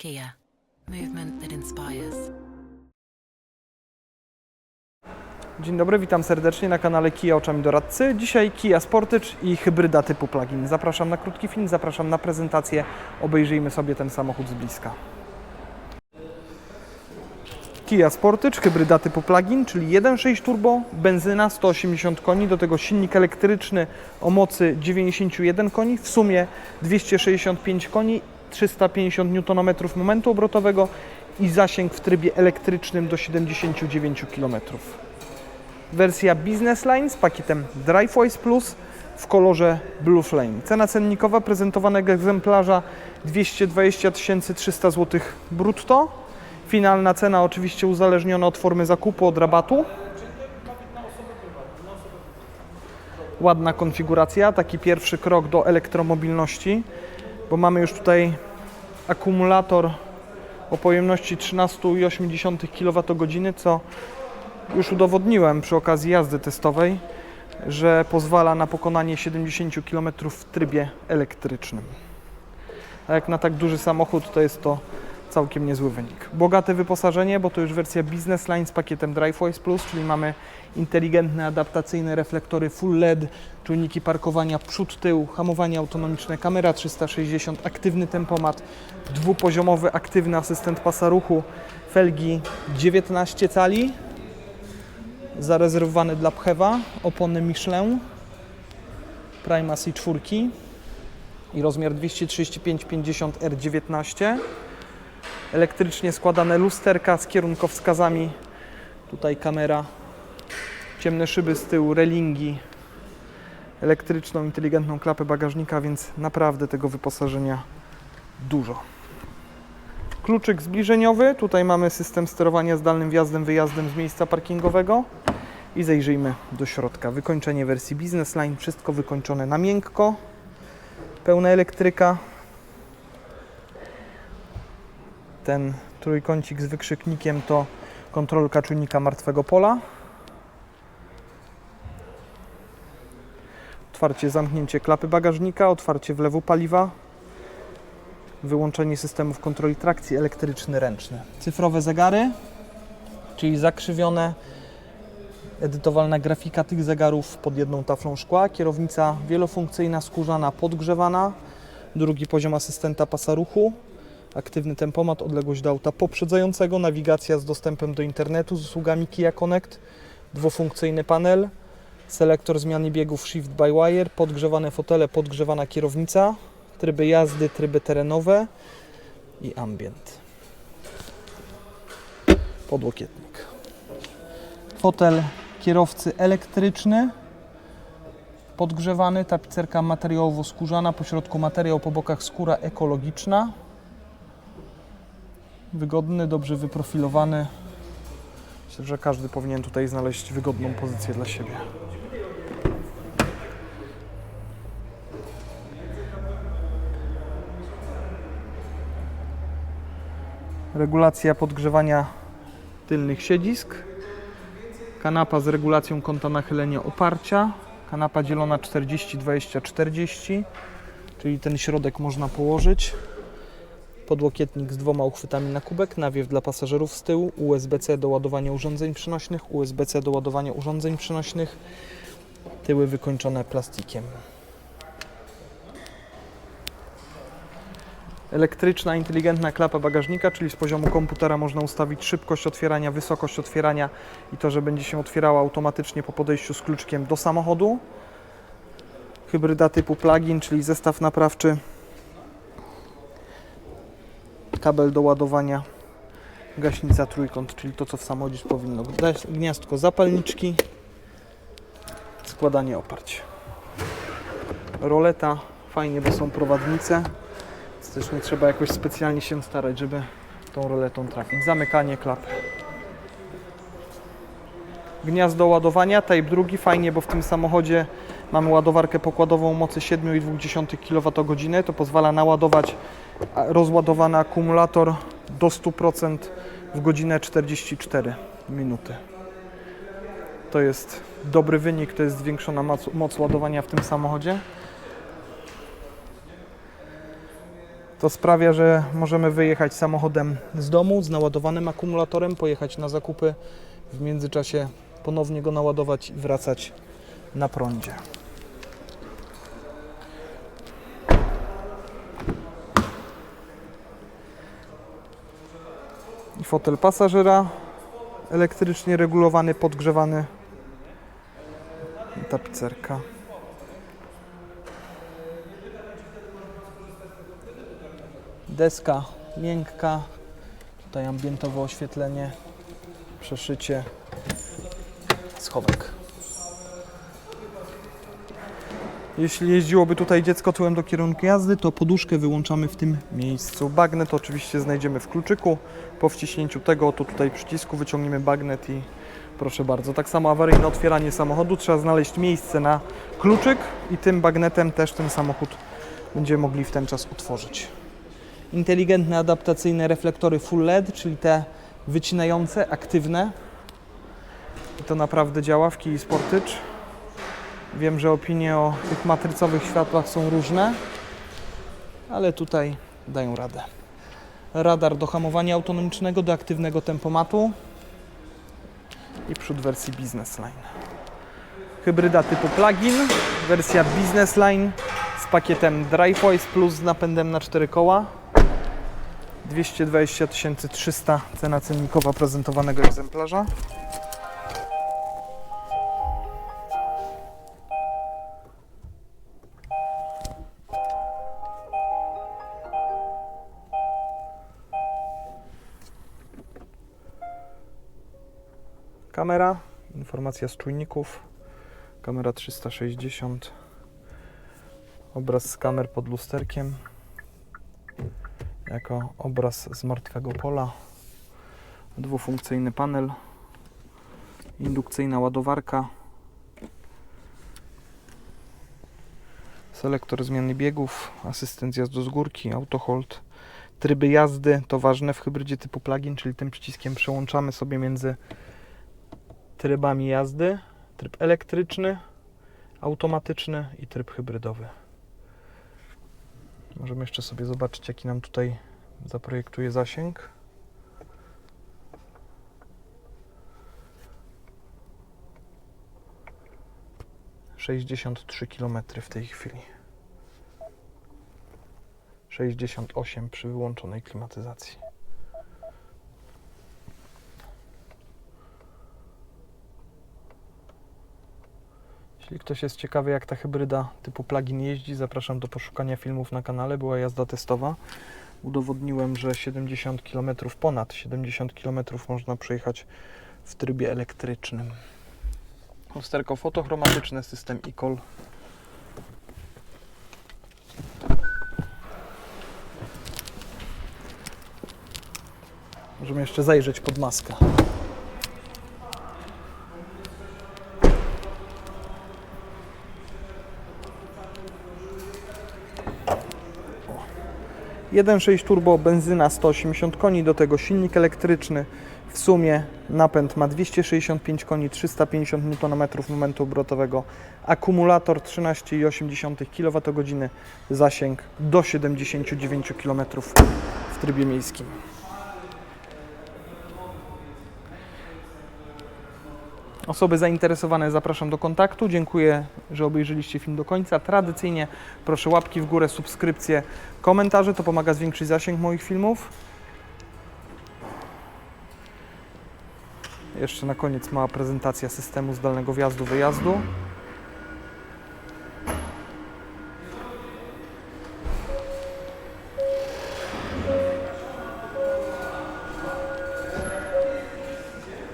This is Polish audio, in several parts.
Kia, movement that inspires. Dzień dobry, witam serdecznie na kanale Kia Oczami Doradcy. Dzisiaj Kia Sportage i hybryda typu plug-in. Zapraszam na krótki film, zapraszam na prezentację. Obejrzyjmy sobie ten samochód z bliska. Kia Sportage, hybryda typu plug-in, czyli 1.6 turbo, benzyna 180 koni, do tego silnik elektryczny o mocy 91 koni, w sumie 265 koni, 350 Nm momentu obrotowego i zasięg w trybie elektrycznym do 79 km. Wersja Business Line z pakietem DriveWise Plus w kolorze Blue Flame. Cena cennikowa prezentowanego egzemplarza 220 300 zł brutto. Finalna cena oczywiście uzależniona od formy zakupu, od rabatu. Ładna konfiguracja, taki pierwszy krok do elektromobilności, bo mamy już tutaj akumulator o pojemności 13,8 kWh, co już udowodniłem przy okazji jazdy testowej, że pozwala na pokonanie 70 km w trybie elektrycznym. A jak na tak duży samochód, to jest to całkiem niezły wynik. Bogate wyposażenie, bo to już wersja Business Line z pakietem DriveWise Plus, czyli mamy inteligentne, adaptacyjne reflektory full LED, czujniki parkowania przód, tył, hamowanie autonomiczne, kamera 360, aktywny tempomat, dwupoziomowy aktywny asystent pasa ruchu, felgi 19 cali, zarezerwowany dla Pchewa, opony Michelin, Primacy 4 i rozmiar 235-50 R19. Elektrycznie składane lusterka z kierunkowskazami. Tutaj kamera, ciemne szyby z tyłu, relingi, elektryczną, inteligentną klapę bagażnika, więc naprawdę tego wyposażenia dużo. Kluczyk zbliżeniowy. Tutaj mamy system sterowania zdalnym wjazdem, wyjazdem z miejsca parkingowego. I zajrzyjmy do środka. Wykończenie wersji Business Line. Wszystko wykończone na miękko. Pełna elektryka. Ten trójkącik z wykrzyknikiem to kontrolka czujnika martwego pola. Otwarcie, zamknięcie klapy bagażnika, otwarcie wlewu paliwa, wyłączenie systemów kontroli trakcji, elektryczny, ręczny. Cyfrowe zegary, czyli zakrzywione, edytowalna grafika tych zegarów pod jedną taflą szkła, kierownica wielofunkcyjna, skórzana, podgrzewana, drugi poziom asystenta pasa ruchu, aktywny tempomat, odległość do auta poprzedzającego, nawigacja z dostępem do internetu z usługami Kia Connect, dwufunkcyjny panel, selektor zmiany biegów Shift by Wire, podgrzewane fotele, podgrzewana kierownica, tryby jazdy, tryby terenowe i ambient. Podłokietnik. Fotel kierowcy elektryczny, podgrzewany, tapicerka materiałowo-skórzana, po środku materiał, po bokach skóra ekologiczna. Wygodny, dobrze wyprofilowany. Myślę, że każdy powinien tutaj znaleźć wygodną pozycję dla siebie. regulacja podgrzewania tylnych siedzisk, kanapa z regulacją kąta nachylenia oparcia, kanapa dzielona 40-20-40, czyli ten środek można położyć, podłokietnik z dwoma uchwytami na kubek, nawiew dla pasażerów z tyłu, USB-C do ładowania urządzeń przynośnych, USB-C do ładowania urządzeń przynośnych, tyły wykończone plastikiem. Elektryczna, inteligentna klapa bagażnika, czyli z poziomu komputera można ustawić szybkość otwierania, wysokość otwierania i to, że będzie się otwierała automatycznie po podejściu z kluczkiem do samochodu. Hybryda typu plug-in, czyli zestaw naprawczy. Kabel do ładowania. Gaśnica trójkąt, czyli to, co w samochodzie powinno być. Gniazdko zapalniczki. Składanie oparć. Roleta, fajnie, bo są prowadnice. Też nie trzeba jakoś specjalnie się starać, żeby tą roletą trafić. Zamykanie klapy. Gniazdo ładowania Type 2 fajnie, bo w tym samochodzie mamy ładowarkę pokładową mocy 7,2 kWh. To pozwala naładować rozładowany akumulator do 100% w godzinę 44 minuty. To jest dobry wynik, to jest zwiększona moc, moc ładowania w tym samochodzie. To sprawia, że możemy wyjechać samochodem z domu z naładowanym akumulatorem, pojechać na zakupy, w międzyczasie ponownie go naładować i wracać na prądzie. Fotel pasażera elektrycznie regulowany, podgrzewany. Tapicerka. Deska miękka, tutaj ambientowe oświetlenie, przeszycie, schowek. Jeśli jeździłoby tutaj dziecko tyłem do kierunku jazdy, to poduszkę wyłączamy w tym miejscu. Bagnet oczywiście znajdziemy w kluczyku. Po wciśnięciu tego oto tutaj przycisku wyciągniemy bagnet i proszę bardzo. Tak samo awaryjne otwieranie samochodu. Trzeba znaleźć miejsce na kluczyk i tym bagnetem też ten samochód będziemy mogli w ten czas otworzyć. Inteligentne adaptacyjne reflektory full LED, czyli te wycinające, aktywne. I to naprawdę działa w Key Sportage. Wiem, że opinie o tych matrycowych światłach są różne, ale tutaj dają radę. Radar do hamowania autonomicznego, do aktywnego tempomatu i przód wersji Business Line. Hybryda typu plug-in, wersja Business Line z pakietem Drive Voice Plus z napędem na 4 koła. 220 300 cena cennikowa prezentowanego egzemplarza. Kamera, informacja z czujników, kamera 360, obraz z kamer pod lusterkiem, jako obraz z martwego pola, dwufunkcyjny panel, indukcyjna ładowarka, selektor zmiany biegów, asystent zjazdu z górki, autohold, tryby jazdy, to ważne w hybrydzie typu plug-in, czyli tym przyciskiem przełączamy sobie między trybami jazdy, tryb elektryczny, automatyczny i tryb hybrydowy. Możemy jeszcze sobie zobaczyć, jaki nam tutaj zaprojektuje zasięg. Sześćdziesiąt trzy kilometry w tej chwili. 68 przy wyłączonej klimatyzacji. Jeśli ktoś jest ciekawy, jak ta hybryda typu plug-in jeździ, zapraszam do poszukania filmów na kanale. Była jazda testowa. Udowodniłem, że 70 km, ponad 70 km można przejechać w trybie elektrycznym. Lusterko fotochromatyczne, system e-call. Możemy jeszcze zajrzeć pod maskę. 1.6 turbo, benzyna 180 koni, do tego silnik elektryczny. W sumie napęd ma 265 koni, 350 Nm momentu obrotowego, akumulator 13,8 kWh, zasięg do 79 km w trybie miejskim. Osoby zainteresowane zapraszam do kontaktu. Dziękuję, że obejrzeliście film do końca. Tradycyjnie proszę łapki w górę, subskrypcje, komentarze. To pomaga zwiększyć zasięg moich filmów. Jeszcze na koniec mała prezentacja systemu zdalnego wjazdu-wyjazdu.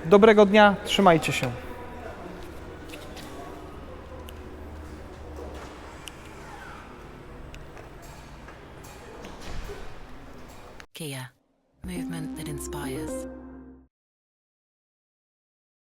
Dobrego dnia, trzymajcie się.